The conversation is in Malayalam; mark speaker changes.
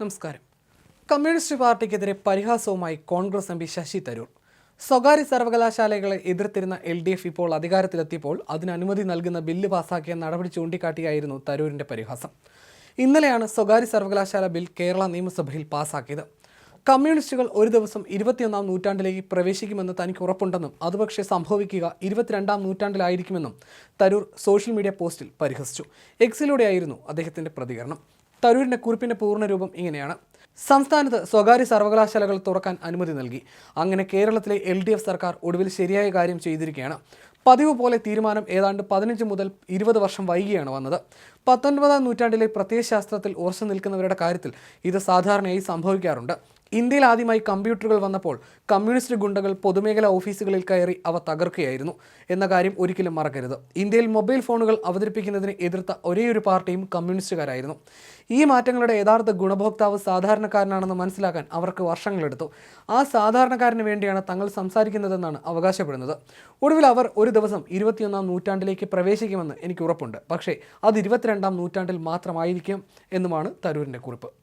Speaker 1: നമസ്കാരം. കമ്മ്യൂണിസ്റ്റ് പാർട്ടിക്കെതിരെ പരിഹാസവുമായി കോൺഗ്രസ് എം പി ശശി തരൂർ. സ്വകാര്യ സർവകലാശാലകളെ എതിർത്തിരുന്ന എൽ ഡി എഫ് ഇപ്പോൾ അധികാരത്തിലെത്തിയപ്പോൾ അതിന് അനുമതി നൽകുന്ന ബില്ല് പാസാക്കിയ നടപടി ചൂണ്ടിക്കാട്ടിയായിരുന്നു തരൂരിന്റെ പരിഹാസം. ഇന്നലെയാണ് സ്വകാര്യ സർവകലാശാല ബിൽ കേരള നിയമസഭയിൽ പാസാക്കിയത്. കമ്മ്യൂണിസ്റ്റുകൾ ഒരു ദിവസം ഇരുപത്തിയൊന്നാം നൂറ്റാണ്ടിലേക്ക് പ്രവേശിക്കുമെന്ന് തനിക്ക് ഉറപ്പുണ്ടെന്നും അതുപക്ഷേ സംഭവിക്കുക ഇരുപത്തിരണ്ടാം നൂറ്റാണ്ടിലായിരിക്കുമെന്നും തരൂർ സോഷ്യൽ മീഡിയ പോസ്റ്റിൽ പരിഹസിച്ചു. എക്സിലൂടെയായിരുന്നു അദ്ദേഹത്തിന്റെ പ്രതികരണം. തരൂരിന്റെ കുറിപ്പിന്റെ പൂർണരൂപം ഇങ്ങനെയാണ്. സംസ്ഥാനത്ത് സ്വകാര്യ സർവകലാശാലകൾ തുറക്കാൻ അനുമതി നൽകി. അങ്ങനെ കേരളത്തിലെ എൽ ഡി എഫ് സർക്കാർ ഒടുവിൽ ശരിയായ കാര്യം ചെയ്തിരിക്കുകയാണ്. പതിവ് പോലെ തീരുമാനം ഏതാണ്ട് പതിനഞ്ച് മുതൽ ഇരുപത് വർഷം വൈകിയാണ് വന്നത്. പത്തൊൻപതാം നൂറ്റാണ്ടിലെ പ്രത്യയശാസ്ത്രത്തിൽ ഉറച്ചു നിൽക്കുന്നവരുടെ കാര്യത്തിൽ ഇത് സാധാരണയായി സംഭവിക്കാറുണ്ട്. ഇന്ത്യയിൽ ആദ്യമായി കമ്പ്യൂട്ടറുകൾ വന്നപ്പോൾ കമ്മ്യൂണിസ്റ്റ് ഗുണ്ടകൾ പൊതുമേഖല ഓഫീസുകളിൽ കയറി അവ തകർക്കുകയായിരുന്നു. എന്ന കാര്യം ഒരിക്കലും മറക്കരുത്. ഇന്ത്യയിൽ മൊബൈൽ ഫോണുകൾ അവതരിപ്പിക്കുന്നതിന് എതിർത്ത ഒരേയൊരു പാർട്ടിയും കമ്മ്യൂണിസ്റ്റുകാരായിരുന്നു. ഈ മാറ്റങ്ങളുടെ യഥാർത്ഥ ഗുണഭോക്താവ് സാധാരണക്കാരനാണെന്ന് മനസ്സിലാക്കാൻ അവർക്ക് വർഷങ്ങളെടുത്തു. ആ സാധാരണക്കാരന് വേണ്ടിയാണ് തങ്ങൾ സംസാരിക്കുന്നതെന്നാണ് അവകാശപ്പെടുന്നത്. ഒടുവിൽ അവർ ഒരു ദിവസം ഇരുപത്തിയൊന്നാം നൂറ്റാണ്ടിലേക്ക് പ്രവേശിക്കുമെന്ന് എനിക്ക് ഉറപ്പുണ്ട്. പക്ഷേ അത് ഇരുപത്തിരണ്ടാം നൂറ്റാണ്ടിൽ മാത്രമായിരിക്കും എന്നുമാണ് തരൂരിന്റെ കുറിപ്പ്.